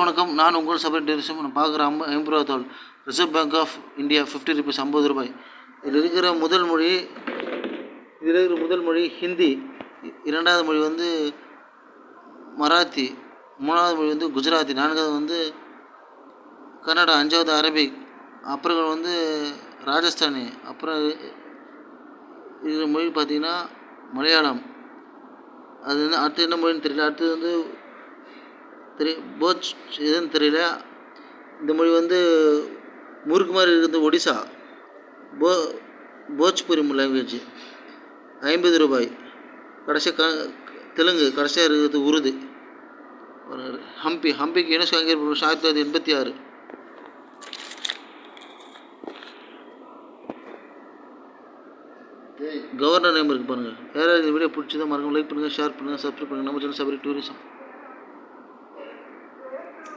வணக்கம். நான் உங்கள் சபை டெரிசம் நான் பார்க்குற ஐம்ப ஐம்பது Reserve Bank of India fifty rupees ஐம்பது ரூபாய். இதில் இருக்கிற முதல் மொழி இதில் இருக்கிற முதல் மொழி ஹிந்தி. இரண்டாவது மொழி வந்து மராத்தி. மூணாவது மொழி வந்து குஜராத்தி. நான்காவது வந்து கன்னடா அஞ்சாவது அரபிக் அப்புறம் வந்து ராஜஸ்தானி. அப்புறம் இருக்கிற மொழி பார்த்திங்கன்னா மலையாளம். அது வந்து அடுத்து என்ன மொழின்னு தெரியல. அடுத்தது வந்து தெரிய போச் எதுன்னு தெரியல இந்த மொழி வந்து முறுக்கு மாதிரி இருக்கிறது ஒடிசா. போ போஜ்புரி லாங்குவேஜ் ஐம்பது ரூபாய். கடைசி க தெலுங்கு. கடைசியாக இருக்கிறது உருது. ஹம்பி ஹம்பிக்கு யுனெஸ்கோ அங்கீகாரம் ஆயிரத்தி தொள்ளாயிரத்தி எண்பத்தி ஆறு. கவர்னர் நேம் இருக்கு பாருங்கள் யாராவது இந்த வீடியோ பிடிச்சதா மறக்காம லைக் பண்ணுங்கள் ஷேர் பண்ணுங்கள் சப்ஸ்கிரைப் பண்ணுங்கள் நம்ம சேனல் சபரி டூரிசம்